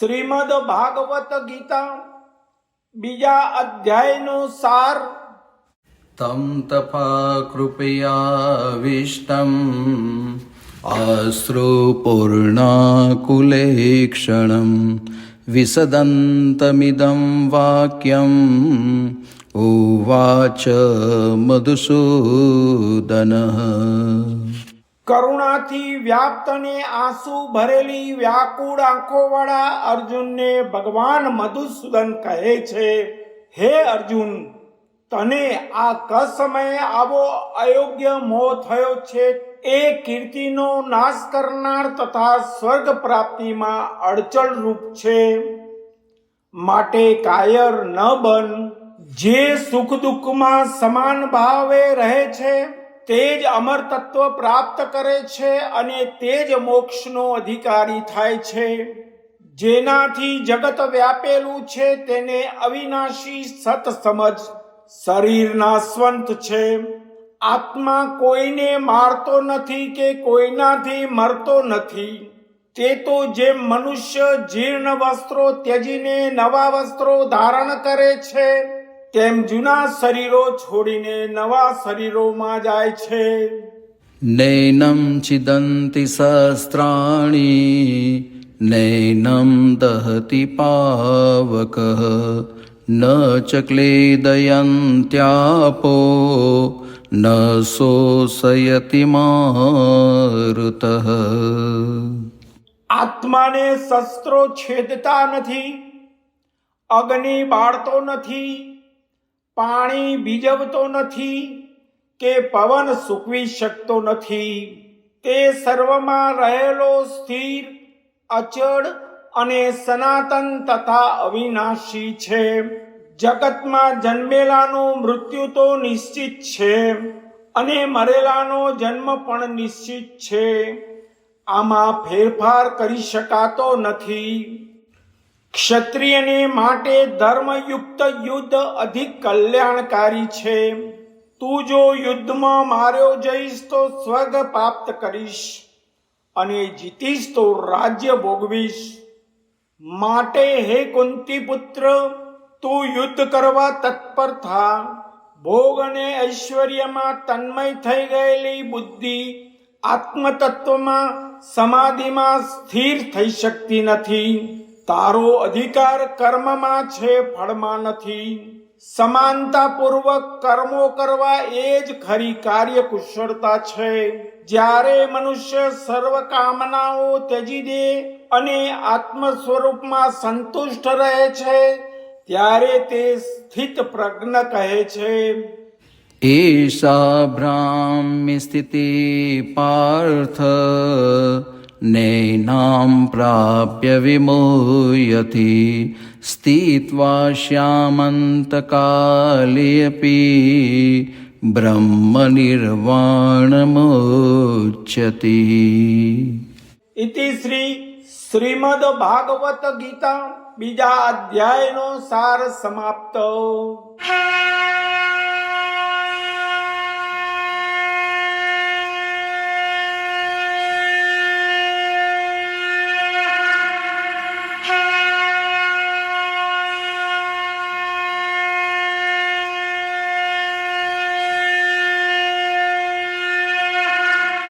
શ્રીમદ ભાગવત ગીતા બીજા અધ્યાયનો સાર. તમ તપા કૃપયાવિષ્ટમ આશ્રુપૂર્ણાકુલેક્ષણમ વિસદંતમિદં વાક્યમ. ઉવાચ મધુસૂદન. કરુણાથી વ્યાપ્તને આંસુ ભરેલી વ્યાકુળ આંખોવાળા અર્જુનને ભગવાન મધુસૂદન કહે છે, હે અર્જુન, તને આ ક સમયે આવો અયોગ્ય મોહ થયો છે. એ કીર્તિનો નાશ કરનાર તથા સ્વર્ગ પ્રાપ્તિમાં અડચણ રૂપ છે. માટે કાયર ન બન. જે સુખ દુઃખમાં સમાન ભાવે રહે છે તે જ અમર તત્વ પ્રાપ્ત કરે છે અને તે જ મોક્ષનો અધિકારી થાય છે. જેનાથી જગત વ્યાપેલું છે તેને અવિનાશી સત સમજ શરીર નાશવંત છે. આત્મા કોઈને મારતો નથી કે કોઈનાથી મરતો નથી. તે તો જેમ મનુષ્ય જીર્ણ વસ્ત્રો ત્યજીને નવા વસ્ત્રો ધારણ કરે છે તેમ જૂના શરીરો છોડીને નવા શરીરોમાં જાય છે. નૈનમ છિદંતિ શસ્ત્રાણી નૈનમ દહતિ પાવક ન ચક્લેદયંત્યાપો ન શોષયતિ મારુત। આત્માને શસ્ત્રો છેદતા નથી અગ્નિ બાળતો નથી પાણી બીજવતો નથી કે પવન સૂકવી શકતો નથી. તે સર્વમાં રહેલો સ્થિર, અચળ અને સનાતન તથા અવિનાશી છે. જગતમાં જન્મેલાનું મૃત્યુ તો નિશ્ચિત છે અને મરેલાનો જન્મ પણ નિશ્ચિત છે. આમાં ફેરફાર કરી શકાતો નથી. ક્ષત્રિયને માટે ધર્મયુક્ત યુદ્ધ અધિક કલ્યાણકારી છે. તું જો યુદ્ધમાં માર્યો જઈશ તો સ્વર્ગ પ્રાપ્ત કરીશ અને જીતીશ તો રાજ્ય ભોગવીશ. માટે હે કુંતી પુત્ર તું યુદ્ધ કરવા તત્પર થા. ભોગ અને ઐશ્વર્યમાં તન્મય થઈ ગયેલી બુદ્ધિ આત્મતત્વમાં સમાધિમાં સ્થિર થઈ શકતી નથી. તારો અધિકાર કર્મમાં છે, ફળમાં નથી. સમાનતાપૂર્વક કર્મો કરવા એ જ ખરી કાર્ય કુશળતા છે. જ્યારે મનુષ્ય સર્વ કામનાઓ ત્યજી દે અને આત્મ સ્વરૂપમાં સંતુષ્ટ રહે છે, ત્યારે તે સ્થિત પ્રજ્ઞ કહે છે. એષા ભ્રામ્ય સ્થિતિ પાર્થ नैनां प्राप्य विमुह्यति स्थित्वा श्यामन्तकालेऽपि ब्रह्मनिर्वाणमुच्यति ઇતિ શ્રી શ્રીમદ ભાગવત ગીતા બીજા અધ્યાયનો સાર સમાપ્ત